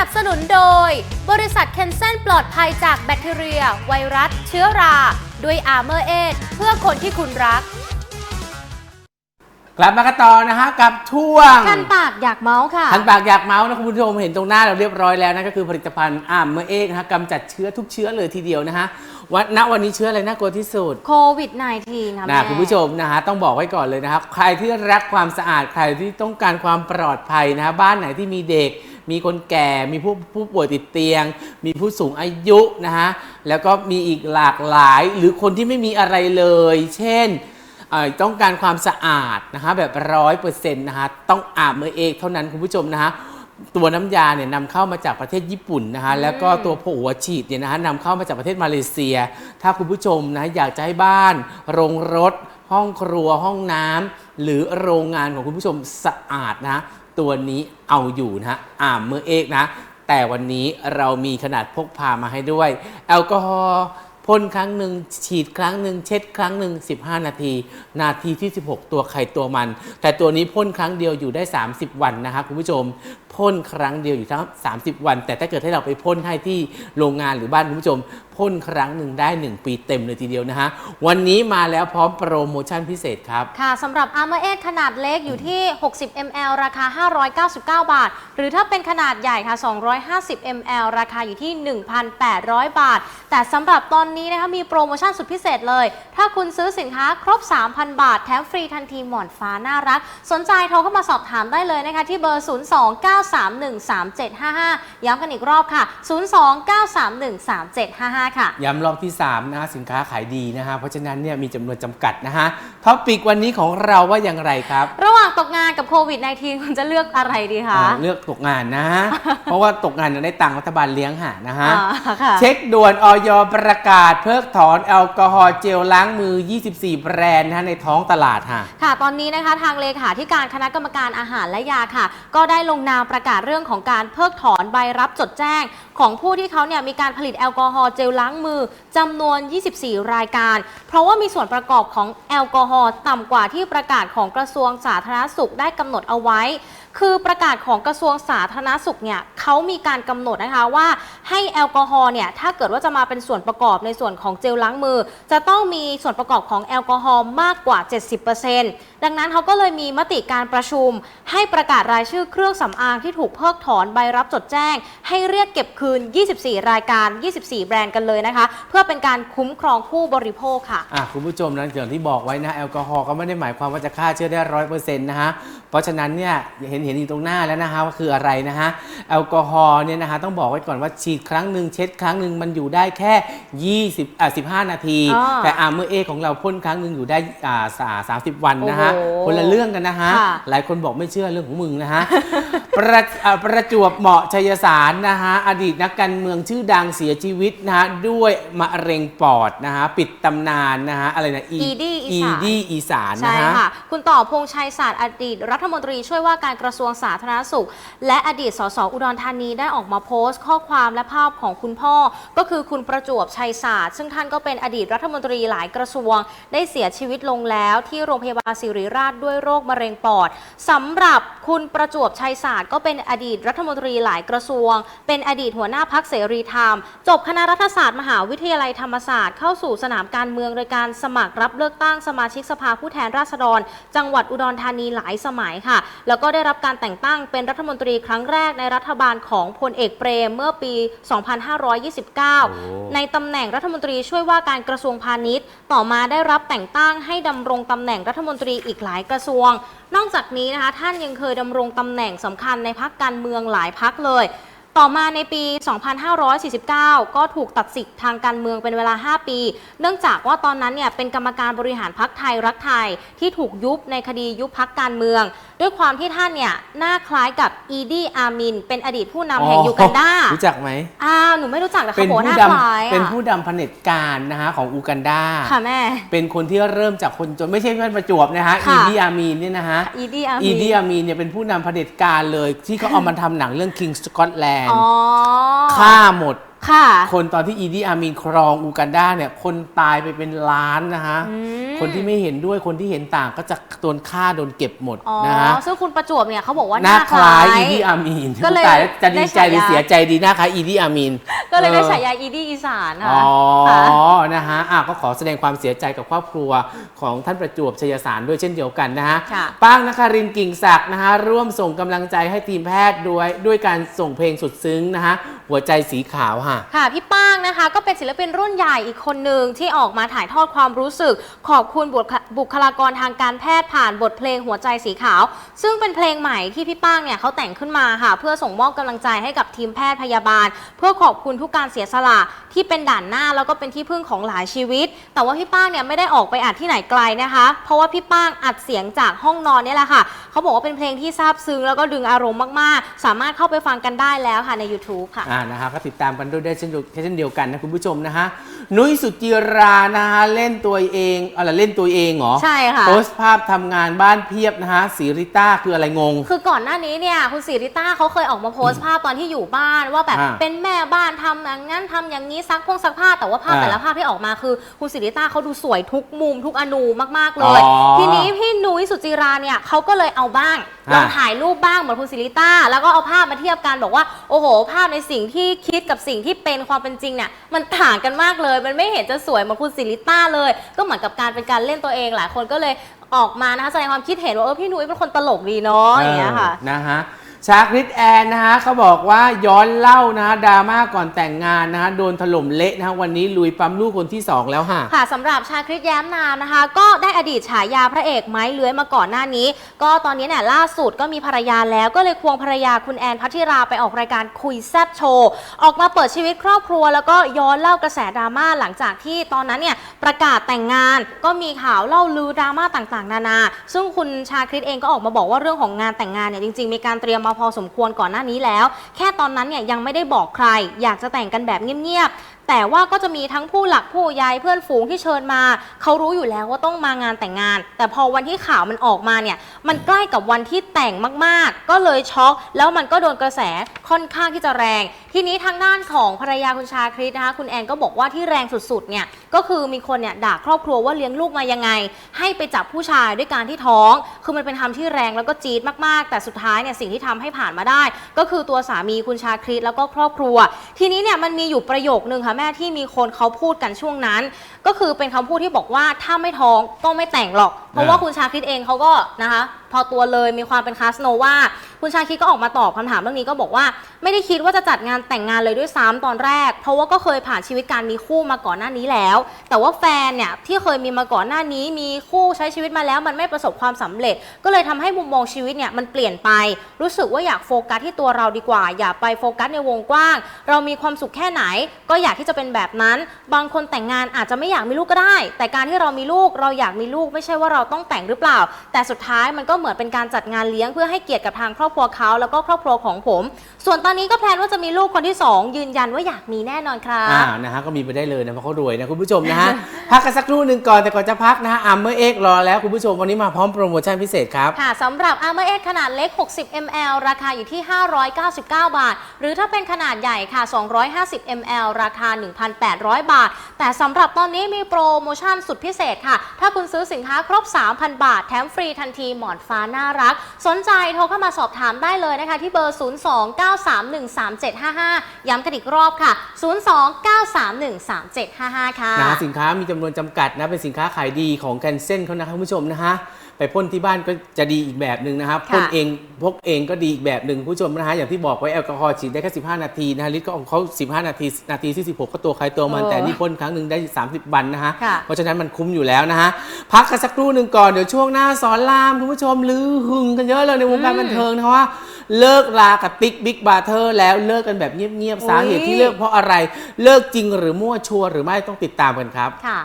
นับสนุนโดย บริษัทเคนเซนปลอดภัยจากแบคทีเรีย ไวรัส เชื้อรา ด้วยอาร์เมอร์เอเพื่อคนที่คุณรัก กลับมากันต่อนะฮะกับช่วงคันปากอยากเมาส์ค่ะทันปากอยากเมาส์นะคุณผู้ชมเห็นตรงหน้าเราเรียบร้อยแล้วนะก็คือผลิตภัณฑ์อ่ามเมอเอกนะฮะกำจัดเชื้อทุกเชื้อเลยทีเดียวนะฮะวันณวันนี้เชื้ออะไรน่ากลัวที่สุด โควิด -19 ค่ะนะแม่ คุณผู้ชมนะฮะต้องบอกไว้ก่อนเลยนะครับ ใครที่รักความสะอาดใครที่ต้องการความปลอดภัยนะฮะบ้านไหนที่มีเด็ก มีคนแก่มีผู้ผู้ป่วยติดเตียง มีผู้สูงอายุนะฮะแล้วก็มีอีกหลากหลายหรือคนที่ไม่มีอะไรเลย เช่นเอ่อต้องการความสะอาดนะคะแบบร้อยเปอร์เซ็นต์นะคะต้องอาบมือเองเท่านั้นคุณผู้ชมนะฮะตัวน้ำยาเนี่ยนำเข้ามาจากประเทศญี่ปุ่นนะคะแล้วก็ตัวผงหัวฉีดเนี่ยนะฮะนำเข้ามาจากประเทศมาเลเซีย ถ้าคุณผู้ชมนะอยากจะให้บ้าน โรงรถ ห้องครัวห้องน้ำหรือโรงงานของคุณผู้ชมสะอาดนะ ตัวนี้เอาอยู่นะฮะอ่ามมือเอกนะ แต่วันนี้เรามีขนาดพกพามาให้ด้วย แอลกอฮอล์พ่นครั้งหนึ่งฉีดครั้งหนึ่งเช็ดครั้งหนึ่ง15 นาที นาทีที่ 16 ตัวไข่ตัวมัน แต่ตัวนี้พ่นครั้งเดียวอยู่ได้ 30 วันนะคะคุณผู้ชมพ่นครั้งเดียวอยู่ทั้ง 30 วัน แต่ถ้าเกิดให้เราไปพ่นให้ที่โรงงานหรือบ้านคุณผู้ชมพ่นครั้งหนึ่งได้ 1 ปีเต็มเลยทีเดียวนะฮะ วันนี้มาแล้วพร้อมโปรโมชั่นพิเศษครับ ค่ะสำหรับ Armor 8ขนาดเล็กอยู่ที่ 60 ml ราคา 599 บาท หรือถ้าเป็นขนาดใหญ่ค่ะ 250 ml ราคาอยู่ที่ 1,800 บาท แต่สำหรับตอนนี้นะคะมีโปรโมชั่นสุดพิเศษเลย ถ้าคุณซื้อสินค้าครบ 3,000 บาท แถมฟรีทันทีหมอนฟ้าน่ารัก สนใจโทรเข้ามาสอบถามได้เลยนะคะที่เบอร์ 029 029313755 ย้ำกันอีกรอบค่ะ 029313755 ค่ะ ย้ำรอบที่ 3 นะฮะสินค้าขายดีนะฮะเพราะฉะนั้นเนี่ยมีจำนวนจำกัดนะฮะท็อปิกวันนี้ของเราว่าอย่างไรครับ ระหว่างตกงานกับโควิด -19 คุณจะเลือกอะไรดีคะ อ่าเลือกตกงานนะเพราะว่าตกงานจะได้ตังค์รัฐบาลเลี้ยงหานะฮะ อ่าค่ะ เช็คด่วนออยประกาศเพิกถอนแอลกอฮอล์เจลล้างมือ 24 แบรนด์นะฮะในท้องตลาดฮะ ค่ะ ตอนนี้นะคะทางเลขาธิการคณะกรรมการอาหารและยาค่ะ ก็ได้ลงนามประกาศเรื่องของการเพิกถอนใบรับจดแจ้ง ของผู้ที่เขาเนี่ยมีการผลิตแอลกอฮอล์เจลล้างมือจำนวน 24 รายการ เพราะว่ามีส่วนประกอบของแอลกอฮอล์ต่ำกว่าที่ประกาศของกระทรวงสาธารณสุขได้กำหนดเอาไว้ คือประกาศของกระทรวงสาธารณสุขเนี่ยเขามีการกำหนดนะคะว่าให้แอลกอฮอล์เนี่ยถ้าเกิดว่าจะมาเป็นส่วนประกอบในส่วนของเจลล้างมือ จะต้องมีส่วนประกอบของแอลกอฮอล์มากกว่า 70%ดังนั้นเขาก็เลยมีมติการประชุม ให้ประกาศรายชื่อเครื่องสำอางที่ถูกเพิกถอนใบรับจดแจ้ง ให้เรียกเก็บคืน 24 รายการ 24 แบรนด์กันเลยนะคะ เพื่อเป็นการคุ้มครองผู้บริโภคค่ะอะคุณผู้ชมนะอย่างที่บอกไว้นะแอลกอฮอล์ก็ไม่ได้หมายความว่าจะฆ่าเชื้อได้ร้อยเปอร์เซ็นต์นะฮะเพราะฉะนั้นเนี่ยเห็นเห็นอยู่ตรงหน้าแล้วนะฮะว่าคืออะไรนะฮะแอลกอฮอล์เนี่ยนะฮะต้องบอกไว้ก่อนว่าฉีดครั้งหนึ่งเช็ดครั้งหนึ่งมันอยู่ได้แค่ 20อะ15 นาทีอ่าแต่อาร์เมอร์เอของเราพ่นครั้งหนึ่งอยู่ได้อ่าสามสิบวันนะฮะโอ้โหคนละเรื่องกันนะฮะค่ะ หลายคนบอกไม่เชื่อเรื่องของมึงนะฮะ ประอ่าประจวบเหมาะชัยสารนะฮะอดีตนักการเมืองชื่อดังเสียชีวิตนะฮะด้วยมะเร็งปอดนะฮะปิดตำนานนะฮะอะไรนะอีดี้อีสานดี้อีสานใช่นะฮะ ค่ะ คุณต่อพงษ์ชัยศาสตร์อดีตรัฐมนตรีช่วยว่าการกระระทรวงสาธารณสุข และอดีตสสอุดรธานีได้ออกมาโพสต์ ข้อความและภาพของคุณพ่อ ก็คือคุณประจวบชัยศาสตร์ ซึ่งท่านก็เป็นอดีตรัฐมนตรีหลายกระทรวง ได้เสียชีวิตลงแล้วที่โรงพยาบาลศิริราชด้วยโรคมะเร็งปอดสำหรับคุณประจวบชัยศาสตร์ ก็เป็นอดีตรัฐมนตรีหลายกระทรวง เป็นอดีตหัวหน้าพักเสรีธรรม จบคณะรัฐศาสตร์มหาวิทยาลัยธรรมศาสตร์เข้าสู่สนามการเมืองโดยการสมัครรับเลือกตั้งสมาชิกสภาผู้แทนราษฎร จังหวัดอุดรธานีหลายสมัยค่ะ แล้วก็ได้รับการแต่งตั้งเป็นรัฐมนตรีครั้งแรกในรัฐบาลของพลเอกเปรมเมื่อปี 2529 ในตำแหน่งรัฐมนตรีช่วยว่าการกระทรวงพาณิชย์ ต่อมาได้รับแต่งตั้งให้ดำรงตำแหน่งรัฐมนตรีอีกหลายกระทรวง นอกจากนี้นะคะท่านยังเคยดำรงตำแหน่งสำคัญในพักการเมืองหลายพักเลย ต่อมาในปี 2549 ก็ถูกตัดสิทธิ์ทางการเมืองเป็นเวลา 5 ปี เนื่องจากว่าตอนนั้นเนี่ยเป็นกรรมการบริหารพักไทยรักไทยที่ถูกยุบในคดียุบพักการเมือง ด้วยความที่ท่านเนี่ยหน้าคล้ายกับอีดีอามิน เป็นอดีตผู้นำแห่งยูกันดา รู้จักไหมอ้าวหนูไม่รู้จักแต่เป็เขานบอกว่าหผู้น้าดคล้ายำอะเป็นผู้ดำเผด็จการนะฮะของอูกันดา ค่ะแม่ เป็นคนที่เริ่มจากคนจนไม่ใช่แค่ประจวบนะฮะ ค่ะ อีดีอามีนเนี่ยนะฮะ อีดีอามินอีดีอามีนเนี่ยเป็นผู้นำเผด็จการเลย ที่เขาเอามาทำหนังเรื่อง King Scotland อ๋อฆ่าหมด ค่ะ คนตอนที่อีดีอามีนครองอูกันดาเนี่ยคนตายไปเป็นล้านนะฮะ อืม คนที่ไม่เห็นด้วยคนที่เห็นต่างก็จะโดนฆ่าโดนเก็บหมดอ๋อนะฮะซึ่งคุณประจวบเนี่ยเขาบอกว่าหน้าคล้ายอีดีคอามีนก็เลยตายแล้วจะดีใจหรือได้ฉายาเสียใจดีหน้าคล้ายอีดีอามีนก็เลยได้ออฉายาอีดี้อีสานค่ะ อ๋อค่ะนะฮะอะก็ขอแสดงความเสียใจกับครอบครัวของท่านประจวบชยสารด้วยเช่นเดียวกันนะฮะ ค่ะ ป้างนครินทร์กิ่งศักดิ์นะฮะร่วมส่งกำลังใจให้ทีมแพทย์ด้วยด้วยการส่งเพลงสุดซึ้งนะฮะ หัวใจสีขาวค่ะ ค่ะ พี่ป้างนะคะ ก็เป็นศิลปินรุ่นใหญ่อีกคนหนึ่งที่ออกมาถ่ายทอดความรู้สึก ขอบคุณบุค บุคลากรทางการแพทย์ผ่านบทเพลงหัวใจสีขาว ซึ่งเป็นเพลงใหม่ที่พี่ป้างเนี่ยเขาแต่งขึ้นมาค่ะ เพื่อส่งมอบกำลังใจให้กับทีมแพทย์พยาบาล เพื่อขอบคุณทุกการเสียสละที่เป็นด่านหน้าแล้วก็เป็นที่พึ่งของหลายชีวิต แต่ว่าพี่ป้างเนี่ยไม่ได้ออกไปอัดที่ไหนไกลนะคะ เพราะว่าพี่ป้างอัดเสียงจากห้องนอนนี่แหละค่ะเขาบอกว่าเป็นเพลงที่ซาบซึ้งแล้วก็ดึงอารมณ์มากๆ สามารถเข้าไปฟังกันได้แล้วค่ะใน YouTube ค่ะอ่านะฮะก็ติดตามกันด้วยได้เช่นเดียวกันนะคุณผู้ชมนะฮะ นุ้ยสุจิรานะฮะเล่นตัวเองอะไรเล่นตัวเองเหรอใช่ค่ะ โพสต์ภาพทำงานบ้านเพียบนะฮะสีริต้าคืออะไรงง คือก่อนหน้านี้เนี่ยคุณสิริต้าเขาเคยออกมาโพสต์ภาพตอนที่อยู่บ้านว่าแบบอ่าเป็นแม่บ้านทำอย่างนั้นทำอย่างนี้ซักพงซักผ้าแต่ว่าภาพอ่าแต่ละภาพที่ออกมาคือคุณสิริต้าเขาดูสวยทุกมุมทุกอนูมากๆเลย อ๋อ ทีนี้พี่นุ้ยสุจิราเนี่ยเขาก็เลยเอาบ้าง ลอ่าองถ่ายรูปบ้างเหมือนคุณสิริต้า แล้วก็เอาภาพมาเทียบกันบอกว่าโอ้โห ภาพในสิ่งที่คิดกับสิ่งที่เป็นความเป็นจริงเนี่ยมันต่างกันมากเลย มันไม่เห็นจะสวยเหมือนคุณสิริต้าเลย ก็เหมือนกับการเป็นการเล่นตัวเองหลายคนก็เลยออกมานะคะแสดงความคิดเห็นว่าเออพี่นุ้ยเป็นคนตลกดีเนาะอย่างเงี้ยค่ะเออนะฮะ ชาคริตแอนนะฮะเขาบอกว่าย้อนเล่านะฮะดราม่าก่อนแต่งงานนะฮะโดนถล่มเละนะฮะวันนี้ลุยปั๊มลูกคนที่ 2 แล้วฮะค่ะสำหรับชาคริตแย้มนามนะคะ ก็ได้อดีตฉายาพระเอกไม้เลื้อยมาก่อนหน้านี้ ก็ตอนนี้เนี่ยล่าสุดก็มีภรรยาแล้วก็เลยควงภรรยาคุณแอนพัทิราไปออกรายการคุยแซบโชว์ออกมาเปิดชีวิตครอบครัว แล้วก็ย้อนเล่ากระแสดราม่าหลังจากที่ตอนนั้นเนี่ย ประกาศแต่งงาน ก็มีข่าวเล่าลือดราม่าต่างๆ นานา ซึ่งคุณชาคริตเองก็ออกมาบอกว่าเรื่องของงานแต่งงานเนี่ยจริงๆ มีการเตรียมมาพอสมควรก่อนหน้านี้แล้ว แค่ตอนนั้นเนี่ยยังไม่ได้บอกใคร อยากจะแต่งกันแบบเงียบๆ แต่ว่าก็จะมีทั้งผู้หลักผู้ใหญ่เพื่อนฝูงที่เชิญมา เขารู้อยู่แล้วว่าต้องมางานแต่งงาน แต่พอวันที่ข่าวมันออกมาเนี่ย มันใกล้กับวันที่แต่งมาก ๆ ก็เลยช็อก แล้วมันก็โดนกระแสค่อนข้างที่จะแรง ทีนี้ทางด้านของภรรยาคุณชาคริตนะคะ คุณแอนก็บอกว่าที่แรงสุด ๆ เนี่ย ก็คือมีคนเนี่ยด่าครอบครัวว่าเลี้ยงลูกมายังไง ให้ไปจับผู้ชายด้วยการที่ท้อง คือมันเป็นคำที่แรงแล้วก็จี๊ดมากๆ แต่สุดท้ายเนี่ยสิ่งที่ทำให้ผ่านมาได้ ก็คือตัวสามีคุณชาคริตแล้วก็ครอบครัว ทีนี้เนี่ยมันมีอยู่ประโยคนึงค่ะแม่ที่มีคนเขาพูดกันช่วงนั้น ก็คือเป็นคำพูดที่บอกว่าถ้าไม่ท้องก็ไม่แต่งหรอก เพราะว่าคุณชาคริตเองเขาก็นะคะ พอตัวเลยมีความเป็นคาสโนวาคุณชาคริตก็ออกมาตอบคำถามเรื่องนี้ก็บอกว่า ไม่ได้คิดว่าจะจัดงานแต่งงานเลยด้วยซ้ำตอนแรก เพราะว่าก็เคยผ่านชีวิตการมีคู่มาก่อนหน้านี้แล้ว แต่ว่าแฟนเนี่ยที่เคยมีมาก่อนหน้านี้ มีคู่ใช้ชีวิตมาแล้ว มันไม่ประสบความสำเร็จ ก็เลยทำให้มุมมองชีวิตเนี่ยมันเปลี่ยนไป รู้สึกว่าอยากโฟกัสที่ตัวเราดีกว่า อย่าไปโฟกัสในวงกว้าง เรามีความสุขแค่ไหน ก็อยากที่จะเป็นแบบนั้น บางคนแต่งงานอาจจะไม่อยากมีลูกก็ได้ แต่การที่เรามีลูกเราอยากมีลูกไม่ใช่ว่าเราต้องแต่งหรือเปล่า แต่สุดท้ายมันก็เหมือนเป็นการจัดงานเลี้ยงเพื่อให้เกียรติกับทางครอบครัวเขาแล้วก็ครอบครัวของผม ส่วนตอนนี้ก็แพลนว่าจะมีลูกคนที่สองยืนยันว่าอยากมีแน่นอนครับ อ่านะฮะก็มีไปได้เลยนะเพราะเขารวยนะคุณผู้ชมนะฮะ พักกันสักครู่หนึ่งก่อนแต่ก่อนจะพักนะฮะอัมเมอร์เอ็กรอแล้วคุณผู้ชมวันนี้มาพร้อมโปรโมชั่นพิเศษครับ ค่ะสำหรับ Armor X ขนาดเล็ก 60 ml ราคาอยู่ที่ 599 บาท หรือถ้าเป็นขนาดใหญ่ค่ะ 250 ml ราคา 1,800 บาท แต่สำหรับตอนนี้มีโปรโมชั่นสุดพิเศษค่ะ ถ้าคุณซื้อสินค้าครบ 3,000 บาท แถมฟรีทันทีหมอนฟ้าน่ารัก สนใจโทรเข้ามาสอบถามได้เลยนะคะ ที่เบอร์ 029313755 ย้ำกันอีกรอบค่ะ 029313755 ค่ะ นะฮะสินค้ามีจำนวนจำกัดนะเป็นสินค้าขายดีของแคนเซนเขานะครับคุณผู้ชมนะฮะไปพ่นที่บ้านก็จะดีอีกแบบหนึ่งนะครับค่ะพ่นเองพกเองก็ดีอีกแบบหนึ่งคุณผู้ชมนะฮะอย่างที่บอกไว้แอลกอฮอล์ฉีดได้แค่15 นาทีนะฮะลิตรก็ของเขา15 นาที นาทีที่ 16 ก็ตัวใครตัวมันเออแต่นี่พ่นครั้งหนึ่งได้ 30 วันนะฮะค่ะเพราะฉะนั้นมันคุ้มอยู่แล้วนะฮะพักกันสักครู่หนึ่งก่อนเดี๋ยวช่วงหน้าสอนรามคุณผู้ชมลือหึงกันเยอะเลยในวงการบันเทิงนะว่า เลิกลากับติ๊กบิ๊กบาร์เทอร์แล้วเลิกกันแบบเงียบๆสาเหตุที่เลิกเพราะอะไร เลิกจริงหรือมั่วชัวร์หรือไม่ต้องติดตามกันครับ ค่ะ